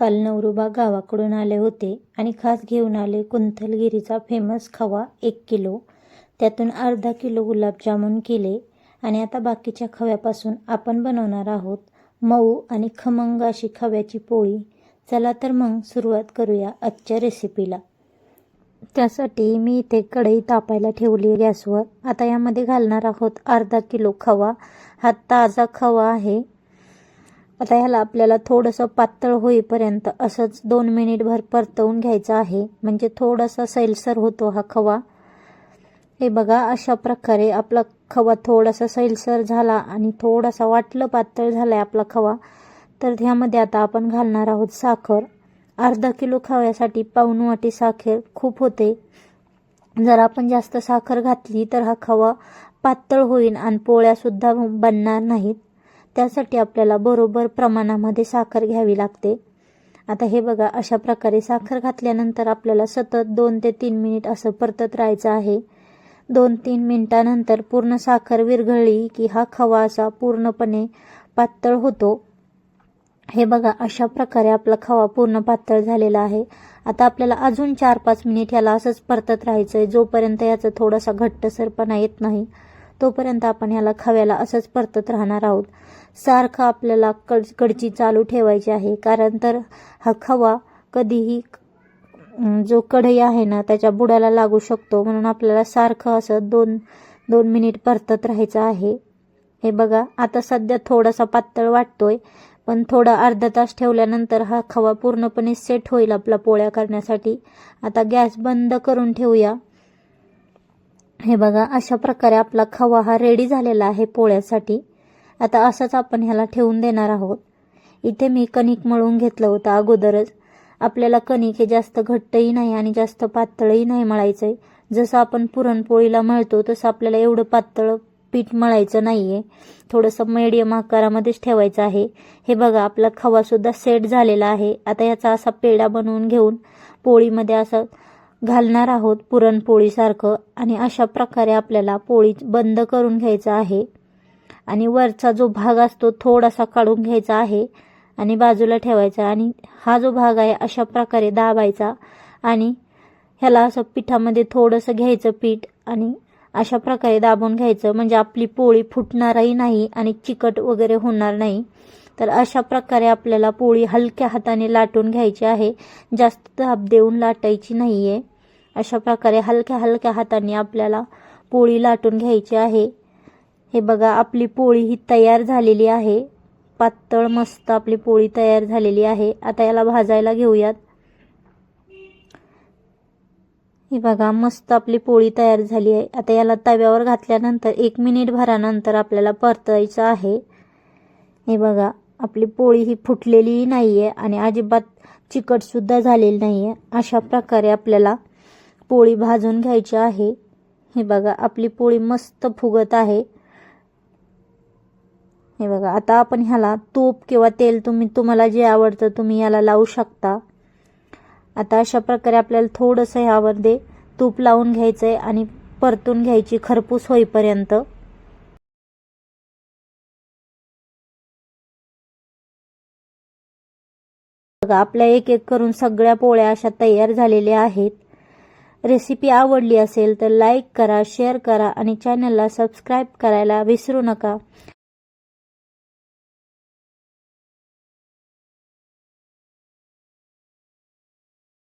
काल नवरोबा गावाकडून आले होते आणि खास घेऊन आले कुंथलगिरीचा फेमस खवा एक किलो. त्यातून अर्धा किलो गुलाबजामुन केले आणि आता बाकीच्या खव्यापासून आपण बनवणार आहोत मऊ आणि खमंग अशी खव्याची पोळी. चला तर मग सुरुवात करूया आजच्या रेसिपीला त्यासाठी मी इथे कढई तापायला ठेवली गॅसवर. आता यामध्ये घालणार आहोत अर्धा किलो खवा. हा ताजा खवा आहे. आता ह्याला आपल्याला थोडंसं पातळ होईपर्यंत असंच दोन मिनिटभर परतवून घ्यायचं आहे. म्हणजे थोडासा सैलसर होतो हा खवा. हे बघा अशा प्रकारे आपला खवा थोडासा सैलसर झाला आणि थोडासा वाटलं पातळ झाला आहे आपला खवा. तर ह्यामध्ये आता आपण घालणार आहोत साखर. अर्धा किलो खव्यासाठी पाऊन वाटी साखर खूप होते. जर आपण जास्त साखर घातली तर हा खवा पातळ होईल आणि पोळ्यासुद्धा बनणार नाहीत. त्यासाठी आपल्याला बरोबर प्रमाणामध्ये साखर घ्यावी लागते. आता हे बघा अशा प्रकारे साखर घातल्यानंतर आपल्याला सतत दोन ते तीन मिनिट असं परतत राहायचं आहे. दोन तीन मिनिटानंतर पूर्ण साखर विरघळली की हा खवा असा पूर्णपणे पातळ होतो. हे बघा अशा प्रकारे आपला खवा पूर्ण पातळ झालेला आहे. आता आपल्याला अजून चार पाच मिनिट याला असंच परतत राहायचं आहे जोपर्यंत याचा थोडासा घट्टसरपणा येत नाही. तोपर्यंत आपण ह्याला खव्याला असंच परतत राहणार आहोत. सारखं आपल्याला कड कडची चालू ठेवायची आहे. कारण तर हा खवा कधीही जो कढई आहे ना त्याच्या बुडाला लागू शकतो. म्हणून आपल्याला सारखं असं दोन दोन मिनिट परतत राहायचं आहे. हे बघा आता सध्या थोडासा पातळ वाटतोय. पण थोडा अर्धा तास ठेवल्यानंतर हा खवा पूर्णपणे सेट होईल आपला पोळ्या करण्यासाठी. आता गॅस बंद करून ठेवूया. हे बघा अशा प्रकारे आपला खवा हा रेडी झालेला आहे पोळ्यासाठी. आता असंच आपण ह्याला ठेवून देणार आहोत. इथे मी कणिक मळून घेतलं होतं अगोदरच. आपल्याला कणिक हे जास्त घट्टही नाही आणि जास्त पातळही नाही मळायचं आहे जसं आपण पुरणपोळीला मळतो तसं आपल्याला एवढं पातळ पीठ मळायचं नाही आहे थोडंसं मीडियम आकारामध्येच ठेवायचं आहे. हे बघा आपला खवासुद्धा सेट झालेला आहे. आता याचा असा पेढा बनवून घेऊन पोळीमध्ये असं घालणार आहोत पुरणपोळीसारखं आणि अशा प्रकारे आपल्याला पोळी बंद करून घ्यायचं आहे. आणि वरचा जो भाग असतो थोडासा काढून घ्यायचा आहे आणि बाजूला ठेवायचा आणि हा जो भाग आहे अशा प्रकारे दाबायचा आणि ह्याला असं पिठामध्ये थोडंसं घ्यायचं पीठ आणि अशा प्रकारे दाबून घ्यायचं. म्हणजे आपली पोळी फुटणारही नाही आणि चिकट वगैरे होणार नाही. तर अशा प्रकारे आपल्याला पोळी हलक्या हाताने लाटून घ्यायची आहे. जास्त दाब देऊन लाटायची नाही आहे अशा प्रकारे हलक्या हलक्या हाताने आपल्याला पोळी लाटून घ्यायची आहे. हे बघा आपली पोळी ही तयार झालेली आहे. पातळ मस्त आपली पोळी तयार झालेली आहे. आता याला भाजायला घेऊयात. हे बघा मस्त आपली पोळी तयार झाली आहे. आता याला तव्यावर घातल्यानंतर एक मिनिट भरानंतर आपल्याला परतायचं आहे. हे बघा आपली पोळी ही फुटलेलीही नाही आहे आणि अजिबात चिकटसुद्धा झालेली नाही आहे अशा प्रकारे आपल्याला पोळी भाजून घ्यायची आहे. हे बघा आपली पोळी मस्त फुगत आहे. हे बघा आता आपण ह्याला तूप किंवा तेल तुम्ही तुम्हाला जे आवडतं तुम्ही याला लावू शकता. आता अशा प्रकारे आपल्याला थोडंसं ह्यामध्ये तूप लावून घ्यायचं आहे आणि परतून घ्यायची खरपूस होईपर्यंत. बघा आपल्या एक एक करून सगळ्या पोळ्या अशा तयार झालेल्या आहेत. रेसिपी आवडली असेल तर लाईक करा शेअर करा आणि चॅनलला सबस्क्राईब करायला विसरू नका.